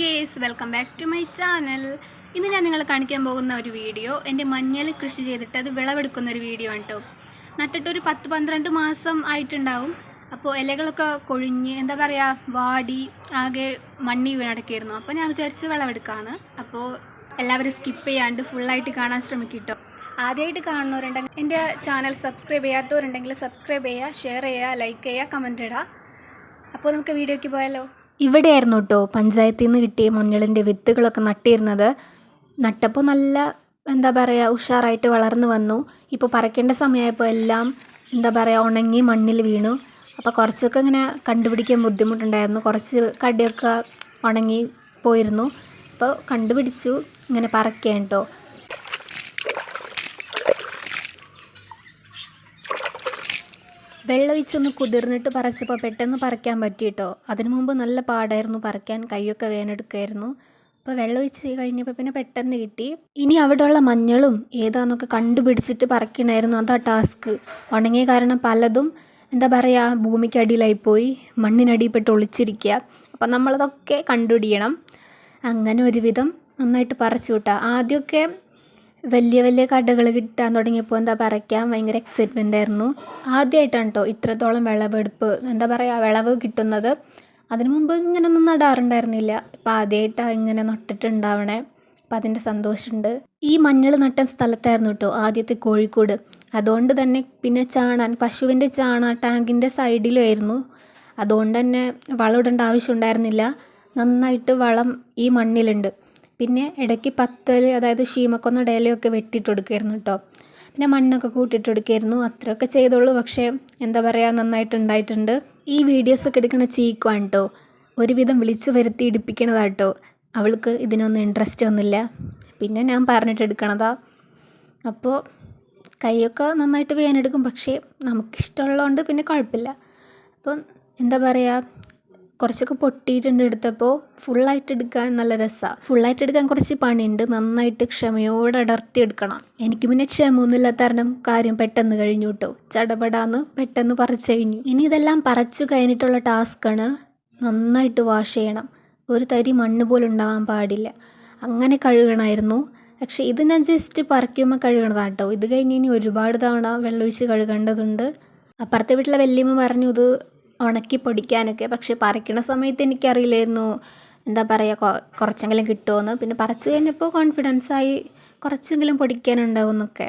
Guys welcome back to my channel ഇന്ന് ഞാൻ നിങ്ങളെ കാണിക്കാൻ പോകുന്ന ഒരു വീഡിയോ എന്റെ മഞ്ഞൾ കൃഷി ചെയ്തിട്ട് അത് വിളവെടുക്കുന്ന ഒരു വീഡിയോ ആണ് കേട്ടോ നട്ടിട്ടൊരു പത്ത് പന്ത്രണ്ട് മാസം ആയിട്ടുണ്ടാവും. അപ്പോൾ ഇലകളൊക്കെ കൊഴിഞ്ഞ് എന്താ പറയുക വാടി ആകെ മണ്ണി വീണടക്കായിരുന്നു. അപ്പോൾ ഞാൻ വിചാരിച്ച് വിളവെടുക്കാമെന്ന് അപ്പോൾ എല്ലാവരും സ്കിപ്പ് ചെയ്യാണ്ട് ഫുള്ളായിട്ട് കാണാൻ ശ്രമിക്കും കേട്ടോ ആദ്യമായിട്ട് കാണുന്നവരുണ്ടെങ്കിൽ എന്റെ ചാനൽ സബ്സ്ക്രൈബ് ചെയ്യാത്തവരുണ്ടെങ്കിൽ സബ്സ്ക്രൈബ് ചെയ്യുക ഷെയർ ചെയ്യുക ലൈക്ക് ചെയ്യുക കമന്റ് ഇടുക. അപ്പോൾ നമുക്ക് വീഡിയോയ്ക്ക് പോയാലോ? ഇവിടെയായിരുന്നു കേട്ടോ. പഞ്ചായത്തിൽ നിന്ന് കിട്ടിയ മഞ്ഞളിന്റെ വിത്തുകളൊക്കെ നട്ടിരുന്നത്. നട്ടപ്പോൾ നല്ല എന്താ പറയുക ഉഷാറായിട്ട് വളർന്നു വന്നു. ഇപ്പോൾ പറിക്കേണ്ട സമയമായപ്പോൾ എല്ലാം എന്താ പറയുക ഉണങ്ങി മണ്ണിൽ വീണു. അപ്പോൾ കുറച്ചൊക്കെ ഇങ്ങനെ കണ്ടുപിടിക്കാൻ ബുദ്ധിമുട്ടുണ്ടായിരുന്നു. കുറച്ച് കടിയൊക്കെ ഉണങ്ങി പോയിരുന്നു. അപ്പോൾ കണ്ടുപിടിച്ചു ഇങ്ങനെ പറിക്കാൻ കേട്ടോ. വെള്ളമൊഴിച്ചൊന്ന് കുതിർന്നിട്ട് പറിച്ചപ്പോൾ പെട്ടെന്ന് പറിക്കാൻ പറ്റി കേട്ടോ അതിനു മുമ്പ് നല്ല പാടായിരുന്നു പറിക്കാൻ കൈയൊക്കെ വേനെടുക്കുമായിരുന്നു അപ്പോൾ വെള്ളമൊഴിച്ച് കഴിഞ്ഞപ്പോൾ പിന്നെ പെട്ടെന്ന് കിട്ടി. ഇനി അവിടെയുള്ള മഞ്ഞളും ഏതാന്നൊക്കെ കണ്ടുപിടിച്ചിട്ട് പറിക്കണമായിരുന്നു അതാ ടാസ്ക്. ഉണങ്ങിയ കാരണം പലതും എന്താ പറയുക ഭൂമിക്കടിയിലായിപ്പോയി മണ്ണിനടിയിൽപ്പെട്ട് ഒളിച്ചിരിക്കുക അപ്പം നമ്മളതൊക്കെ കണ്ടുപിടിക്കണം അങ്ങനെ ഒരുവിധം നന്നായിട്ട് പറിച്ചു വിട്ടാൽ ആദ്യമൊക്കെ വലിയ വലിയ കടകൾ കിട്ടാൻ തുടങ്ങിയപ്പോൾ എന്താ പറയ്ക്കാൻ ഭയങ്കര എക്സൈറ്റ്മെന്റ് ആയിരുന്നു. ആദ്യമായിട്ടാണ് കേട്ടോ ഇത്രത്തോളം വിളവെടുപ്പ് എന്താ പറയുക വിളവ് കിട്ടുന്നത്. അതിനു മുമ്പ് ഇങ്ങനെയൊന്നും നടാറുണ്ടായിരുന്നില്ല. ഇപ്പം ആദ്യമായിട്ടാണ് ഇങ്ങനെ നട്ടിട്ടുണ്ടാവണേ. അപ്പം അതിന്റെ സന്തോഷമുണ്ട്. ഈ മഞ്ഞൾ നട്ട സ്ഥലത്തായിരുന്നു കേട്ടോ ആദ്യത്തെ കോഴിക്കോട്. അതുകൊണ്ട് തന്നെ പിന്നെ ചാണാൻ പശുവിന്റെ ചാണ ടാങ്കിന്റെ സൈഡിലുമായിരുന്നു അതുകൊണ്ട് തന്നെ വളം ഇടേണ്ട ആവശ്യം ഉണ്ടായിരുന്നില്ല. നന്നായിട്ട് വളം ഈ മണ്ണിലുണ്ട്. പിന്നെ ഇടയ്ക്ക് പത്തൽ അതായത് ഷീമക്കൊന്ന ഇടയിലൊക്കെ വെട്ടിയിട്ട് കൊടുക്കുമായിരുന്നു കേട്ടോ പിന്നെ മണ്ണൊക്കെ കൂട്ടിയിട്ട് കൊടുക്കുമായിരുന്നു അത്രയൊക്കെ ചെയ്തോളൂ പക്ഷേ എന്താ പറയുക നന്നായിട്ട് ഉണ്ടായിട്ടുണ്ട് ഈ വീഡിയോസൊക്കെ എടുക്കുന്ന ചീക്കുവാണ് കേട്ടോ ഒരുവിധം വിളിച്ചു വരുത്തി ഇടിപ്പിക്കണതാട്ടോ അവൾക്ക് ഇതിനൊന്നും ഇൻട്രസ്റ്റ് ഒന്നുമില്ല. പിന്നെ ഞാൻ പറഞ്ഞിട്ട് എടുക്കണതാ. അപ്പോൾ കൈയൊക്കെ നന്നായിട്ട് വേനെടുക്കും. പക്ഷേ നമുക്കിഷ്ടമുള്ളതുകൊണ്ട് പിന്നെ കുഴപ്പമില്ല. അപ്പം എന്താ പറയുക കുറച്ചൊക്കെ പൊട്ടിയിട്ടുണ്ട് എടുത്തപ്പോൾ ഫുള്ളായിട്ട് എടുക്കാൻ നല്ല രസമാണ് ഫുള്ളായിട്ട് എടുക്കാൻ കുറച്ച് പണിയുണ്ട്. നന്നായിട്ട് ക്ഷമയോടെ അടർത്തി എടുക്കണം. എനിക്ക് പിന്നെ ക്ഷമയൊന്നുമില്ലാത്ത കാരണം കാര്യം പെട്ടെന്ന് കഴിഞ്ഞു കേട്ടോ. ചടപടാന്ന് പെട്ടെന്ന് പറിച്ചു കഴിഞ്ഞു. ഇനി ഇതെല്ലാം പറിച്ചു കഴിഞ്ഞിട്ടുള്ള ടാസ്ക്കാണ് നന്നായിട്ട് വാഷ് ചെയ്യണം. ഒരു തരി മണ്ണ് പോലും ഉണ്ടാവാൻ പാടില്ല. അങ്ങനെ കഴുകണമായിരുന്നു പക്ഷേ ഇത് ഞാൻ ജസ്റ്റ് പറിക്കുമ്പോൾ കഴുകണതാണ് കേട്ടോ. ഇത് കഴിഞ്ഞ് ഇനി ഒരുപാട് തവണ വെള്ളമൊഴിച്ച് കഴുകേണ്ടതുണ്ട്. അപ്പുറത്തെ വീട്ടിലെ വല്യമ്മ പറഞ്ഞു ഇത് ഉണക്കി പൊടിക്കാനൊക്കെ. പക്ഷെ പറിക്കണ സമയത്ത് എനിക്കറിയില്ലായിരുന്നു. എന്താ പറയുക കുറച്ചെങ്കിലും കിട്ടുമെന്ന് പിന്നെ പറിച്ചു കഴിഞ്ഞപ്പോൾ കോൺഫിഡൻസ് ആയി കുറച്ചെങ്കിലും പൊടിക്കാനുണ്ടാവും എന്നൊക്കെ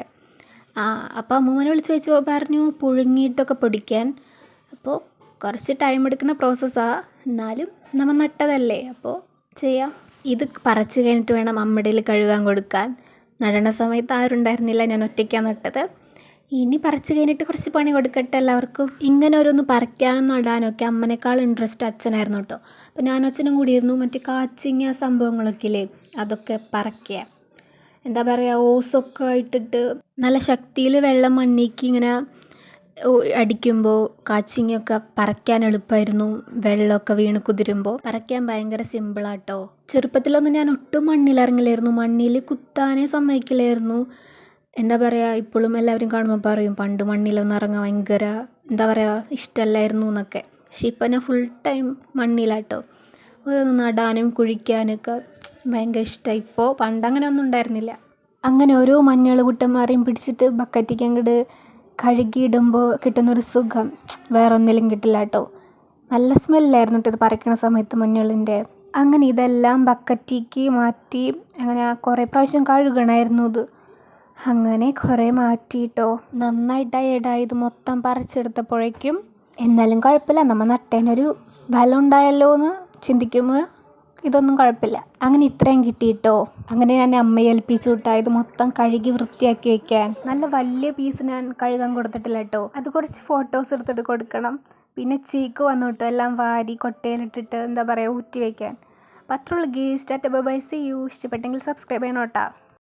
അപ്പോൾ അമ്മൂമ്മനെ വിളിച്ച് ചോദിച്ചപ്പോൾ പറഞ്ഞു പുഴുങ്ങിയിട്ടൊക്കെ പൊടിക്കാൻ. അപ്പോൾ കുറച്ച് ടൈം എടുക്കുന്ന പ്രോസസ്സാണ് എന്നാലും നമ്മൾ നട്ടതല്ലേ. അപ്പോൾ ചെയ്യാം. ഇത് പറിച്ചു കഴിഞ്ഞിട്ട് വേണം അമ്മടയിൽ കഴുകാൻ കൊടുക്കാൻ. നടണ സമയത്ത് ആരുണ്ടായിരുന്നില്ല ഞാൻ ഒറ്റയ്ക്കാണ് നട്ടത്. ഇനി പറിച്ചു കഴിഞ്ഞിട്ട് കുറച്ച് പണി കൊടുക്കട്ടെ എല്ലാവർക്കും. ഇങ്ങനെ ഓരോന്ന് പറിക്കാനും നടാനൊക്കെ അമ്മനേക്കാൾ ഇൻട്രസ്റ്റ് അച്ഛനായിരുന്നു കേട്ടോ. അപ്പോൾ ഞാനും അച്ഛനും കൂടിയിരുന്നു. മറ്റേ കാച്ചിങ്ങ സംഭവങ്ങളൊക്കെ ഇല്ലേ അതൊക്കെ പറക്കുക. എന്താ പറയുക ഓസൊക്കെ ഇട്ടിട്ട് നല്ല ശക്തിയിൽ വെള്ളം മണ്ണിക്ക് ഇങ്ങനെ അടിക്കുമ്പോൾ കാച്ചിങ്ങൊക്കെ പറിക്കാൻ എളുപ്പമായിരുന്നു വെള്ളമൊക്കെ വീണ് കുതിരുമ്പോൾ പറിക്കാൻ ഭയങ്കര സിമ്പിളാട്ടോ ചെറുപ്പത്തിലൊന്നും ഞാൻ ഒട്ടും മണ്ണിലിറങ്ങില്ലായിരുന്നു മണ്ണിൽ കുത്താനേ സമ്മതിക്കില്ലായിരുന്നു. എന്താ പറയുക ഇപ്പോഴും എല്ലാവരും കാണുമ്പോൾ പറയും പണ്ട് മണ്ണിലൊന്നും ഇറങ്ങാൻ ഭയങ്കര എന്താ പറയുക ഇഷ്ടമല്ലായിരുന്നു എന്നൊക്കെ. പക്ഷെ ഇപ്പം ഞാൻ ഫുൾ ടൈം മണ്ണിലാട്ടോ. ഓരോന്ന് നടാനും കുഴിക്കാനൊക്കെ ഭയങ്കര ഇഷ്ടമായി ഇപ്പോൾ പണ്ട് അങ്ങനെ ഒന്നും ഉണ്ടായിരുന്നില്ല. അങ്ങനെ ഓരോ മഞ്ഞൾ കുട്ടന്മാരെയും പിടിച്ചിട്ട് ബക്കറ്റിക്ക് അങ്ങോട്ട് കഴുകിയിടുമ്പോൾ കിട്ടുന്നൊരു സുഖം വേറെ ഒന്നിലും കിട്ടില്ല കേട്ടോ നല്ല സ്മെല്ലായിരുന്നു കേട്ടോ ഇത് പറിക്കണ സമയത്ത് മഞ്ഞളിന്റെ. അങ്ങനെ ഇതെല്ലാം ബക്കറ്റിക്ക് മാറ്റി അങ്ങനെ കുറേ പ്രാവശ്യം കഴുകണമായിരുന്നു ഇത്. അങ്ങനെ കുറേ മാറ്റിയിട്ടോ നന്നായിട്ട് ഇടായത് മൊത്തം പറിച്ചെടുത്തപ്പോഴേക്കും എന്നാലും കുഴപ്പമില്ല. നമ്മൾ നട്ടേനൊരു ഫലം ഉണ്ടായല്ലോ എന്ന് ചിന്തിക്കുമ്പോൾ ഇതൊന്നും കുഴപ്പമില്ല. അങ്ങനെ ഇത്രയും കിട്ടിയിട്ടോ. അങ്ങനെ ഞാൻ അമ്മയെ ഏൽപ്പിച്ചു വിട്ടാ ഇത് മൊത്തം കഴുകി വൃത്തിയാക്കി വെക്കാൻ. നല്ല വലിയ പീസ് ഞാൻ കഴുകാൻ കൊടുത്തിട്ടില്ല കേട്ടോ അത് കുറച്ച് ഫോട്ടോസ് എടുത്തിട്ട് കൊടുക്കണം. പിന്നെ ചീക്ക് വന്നു കേട്ടോ എല്ലാം വാരി കൊട്ടയിലിട്ടിട്ട് എന്താ പറയുക ഊറ്റി വയ്ക്കാൻ അപ്പോൾ അത്രയുള്ള ഗേസ്റ്റ് അറ്റ് ബൈ സി യു ഇഷ്ടപ്പെട്ടെങ്കിൽ സബ്സ്ക്രൈബ് ചെയ്യണം കേട്ടോ